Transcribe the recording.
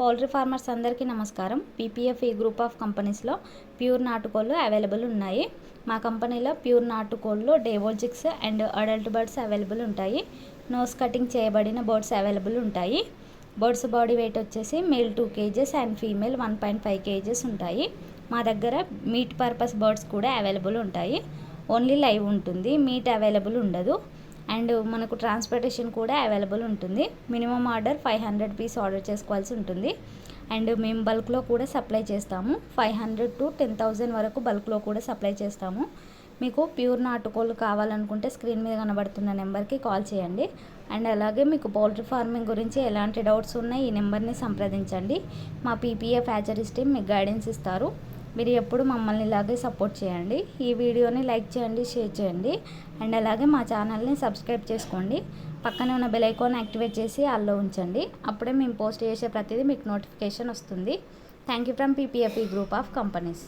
Poultry farmers అందరికీ నమస్కారం. PPF ఈ గ్రూప్ ఆఫ్ కంపెనీస్లో ప్యూర్ నాటుకోళ్ళు అవైలబుల్ ఉన్నాయి. మా కంపెనీలో ప్యూర్ నాటుకోళ్ళు డేవోజిక్స్ అండ్ అడల్ట్ బర్డ్స్ అవైలబుల్ ఉంటాయి. నోస్ కటింగ్ చేయబడిన బర్డ్స్ అవైలబుల్ ఉంటాయి. బర్డ్స్ బాడీ వెయిట్ వచ్చేసి male two kgs and female one point five kgs ఉంటాయి. మా దగ్గర మీట్ పర్పస్ బర్డ్స్ కూడా అవైలబుల్ ఉంటాయి. ఓన్లీ లైవ్ ఉంటుంది. మీట్ అవైలబుల్ ఉండదు. అండ్ మనకు ట్రాన్స్పోర్టేషన్ కూడా అవైలబుల్ ఉంటుంది. Minimum order five hundred piece order చేసుకోవాల్సి ఉంటుంది. అండ్ మేము బల్క్లో కూడా సప్లై చేస్తాము. Five hundred to ten thousand వరకు బల్క్లో కూడా సప్లై చేస్తాము. మీకు ప్యూర్ నాటుకోళ్ళు కావాలనుకుంటే స్క్రీన్ మీద కనబడుతున్న నెంబర్కి కాల్ చేయండి. అండ్ అలాగే మీకు పౌల్ట్రీ ఫార్మింగ్ గురించి ఎలాంటి డౌట్స్ ఉన్నాయి ఈ నెంబర్ని సంప్రదించండి. మా పీపీఎఫ్ హ్యాచరీస్ టీమ్ మీకు గైడెన్స్ ఇస్తారు. మీరు ఎప్పుడు మమ్మల్ని ఇలాగే సపోర్ట్ చేయండి. ఈ వీడియోని లైక్ చేయండి షేర్ చేయండి. అండ్ అలాగే మా ఛానల్ని సబ్స్క్రైబ్ చేసుకోండి. పక్కనే ఉన్న బెల్ ఐకాన్ యాక్టివేట్ చేసి అల్లో ఉంచండి. అప్పుడే మేము పోస్ట్ చేసే ప్రతిదీ మీకు నోటిఫికేషన్ వస్తుంది. Thank you from PPFE group of companies.